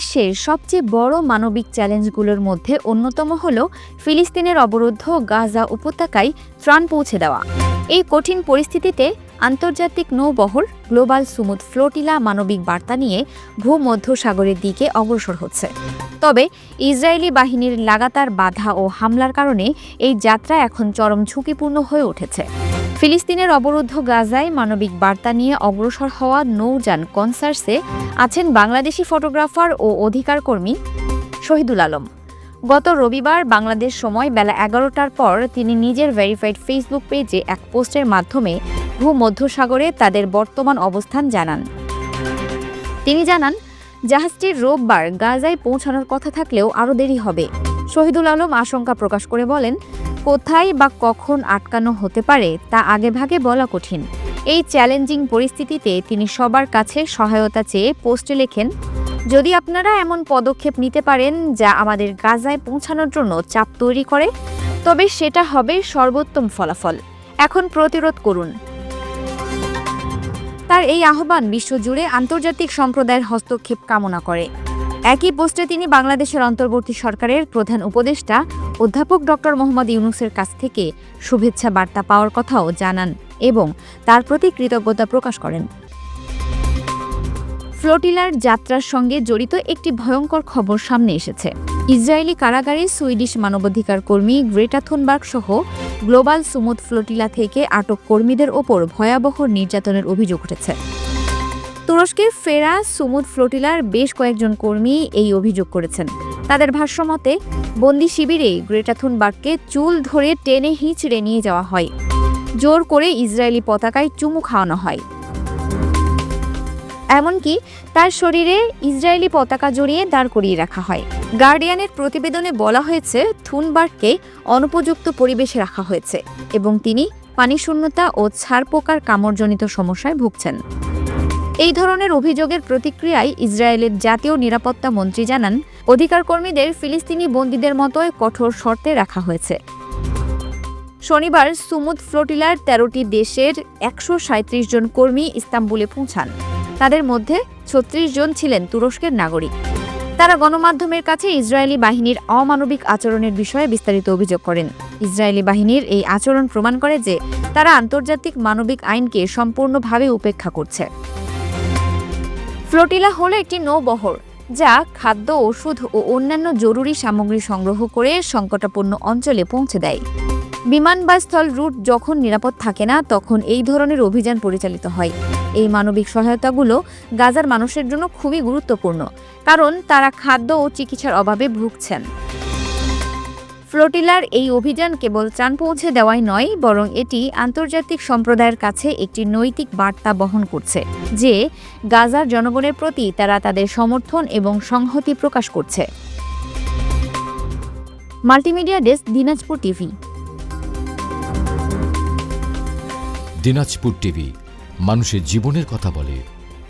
বিশ্বের সবচেয়ে বড় মানবিক চ্যালেঞ্জগুলোর মধ্যে অন্যতম হল ফিলিস্তিনের অবরুদ্ধ গাজা উপত্যকায় ত্রাণ পৌঁছে দেওয়া। এই কঠিন পরিস্থিতিতে আন্তর্জাতিক নৌবহর গ্লোবাল সুমুদ ফ্লোটিলা মানবিক বার্তা নিয়ে ভূমধ্যসাগরের দিকে অগ্রসর হচ্ছে। তবে ইসরায়েলি বাহিনীর লাগাতার বাধা ও হামলার কারণে এই যাত্রা এখন চরম ঝুঁকিপূর্ণ হয়ে উঠেছে। ফিলিস্তিনের অবরুদ্ধ গাজায় মানবিক বার্তা নিয়ে অগ্রসর হওয়া নৌযান কনসার্সে আছেন বাংলাদেশি ফটোগ্রাফার ও অধিকার কর্মী শহীদুল আলম। গত রবিবার বাংলাদেশ সময় বেলা এগারোটার পর তিনি নিজের ভেরিফাইড ফেসবুক পেজে এক পোস্টের মাধ্যমে ভূমধ্যসাগরে তাদের বর্তমান অবস্থান জানান। তিনি জানান, জাহাজটির রোববার গাজায় পৌঁছানোর কথা থাকলেও আরও দেরি হবে। শহীদুল আলম আশঙ্কা প্রকাশ করে বলেন কোথায় বা কখন আটকানো হতে পারে তা আগেভাগে বলা কঠিন। এই চ্যালেঞ্জিং পরিস্থিতিতে তিনি সবার কাছে সহায়তা চেয়ে পোস্টে লেখেন, যদি আপনারা এমন পদক্ষেপ নিতে পারেন যা আমাদের গাজায় পৌঁছানোর জন্য চাপ তৈরি করে, তবে সেটা হবে সর্বোত্তম ফলাফল। এখন প্রতিরোধ করুন। তার এই আহ্বান বিশ্বজুড়ে আন্তর্জাতিক সম্প্রদায়ের হস্তক্ষেপ কামনা করে। একই পোস্টে তিনি বাংলাদেশের অন্তর্বর্তী সরকারের প্রধান উপদেষ্টা, অধ্যাপক ডক্টর মোহাম্মদ ইউনুসের কাছ থেকে শুভেচ্ছা বার্তা পাওয়ার কথাও জানান এবং তার প্রতি কৃতজ্ঞতা প্রকাশ করেন। ফ্লোটিলার যাত্রার সঙ্গে জড়িত একটি ভয়ঙ্কর খবর সামনে এসেছে। ইসরায়েলি কারাগারে সুইডিশ মানবাধিকার কর্মী গ্রেটা থুনবার্গ সহ গ্লোবাল সুমুদ ফ্লোটিলা থেকে আটক কর্মীদের ওপর ভয়াবহ নির্যাতনের অভিযোগ উঠেছে। তুরস্কের ফেরা সুমুদ ফ্লোটিলার বেশ কয়েকজন কর্মী এই অভিযোগ করেছেন। তাদের ভাষ্যমতে, বন্দি শিবিরে গ্রেটা থুনবার্গকে চুল ধরে টেনে হিঁচড়ে নিয়ে যাওয়া হয়। জোর করে ইসরায়েলি পতাকায় চুমু খাওয়ানো হয়। এমনকি তার শরীরে ইসরায়েলি পতাকা জড়িয়ে দাঁড় করিয়ে রাখা হয়। গার্ডিয়ানের প্রতিবেদনে বলা হয়েছে থুনবার্গকে অনুপযুক্ত পরিবেশে রাখা হয়েছে এবং তিনি পানিশূন্যতা ও ছারপোকার কামড়জনিত সমস্যায় ভুগছেন। এই ধরনের অভিযোগের প্রতিক্রিয়ায় ইসরায়েলের জাতীয় নিরাপত্তা মন্ত্রী জানান অধিকার কর্মীদের ফিলিস্তিনি বন্দীদের মতোই কঠোর শর্তে রাখা হয়েছে। শনিবার সুমুদ ফ্লোটিলার তেরোটি দেশের একশো জন কর্মী ইস্তাম্বুলে পৌঁছান। তাদের মধ্যে ছত্রিশ জন ছিলেন তুরস্কের নাগরিক। তারা গণমাধ্যমের কাছে ইসরায়েলি বাহিনীর অমানবিক আচরণের বিষয়ে বিস্তারিত অভিযোগ করেন। ইসরায়েলি বাহিনীর এই আচরণ প্রমাণ করে যে তারা আন্তর্জাতিক মানবিক আইনকে সম্পূর্ণভাবে উপেক্ষা করছে। ফ্লোটিলা হলো একটি নৌবহর, যা খাদ্য, ওষুধ ও অন্যান্য জরুরি সামগ্রী সংগ্রহ করে সংকটাপন্ন অঞ্চলে পৌঁছে দেয়। বিমান বা স্থল রুট যখন নিরাপদ থাকে না, তখন এই ধরনের অভিযান পরিচালিত হয়। এই মানবিক সহায়তাগুলো গাজার মানুষের জন্য খুবই গুরুত্বপূর্ণ, কারণ তারা খাদ্য ও চিকিৎসার অভাবে ভুগছেন। ফ্লোটিলার এই অভিযান কেবল ত্রাণ পৌঁছে দেওয়াই নয়, বরং এটি আন্তর্জাতিক সম্প্রদায়ের কাছে একটি নৈতিক বার্তা বহন করছে, যে গাজার জনগণের প্রতি তারা তাদের সমর্থন এবং সংহতি প্রকাশ করছে। Multimedia desk, Dinajpur TV. Dinajpur TV, মানুষের জীবনের কথা বলে।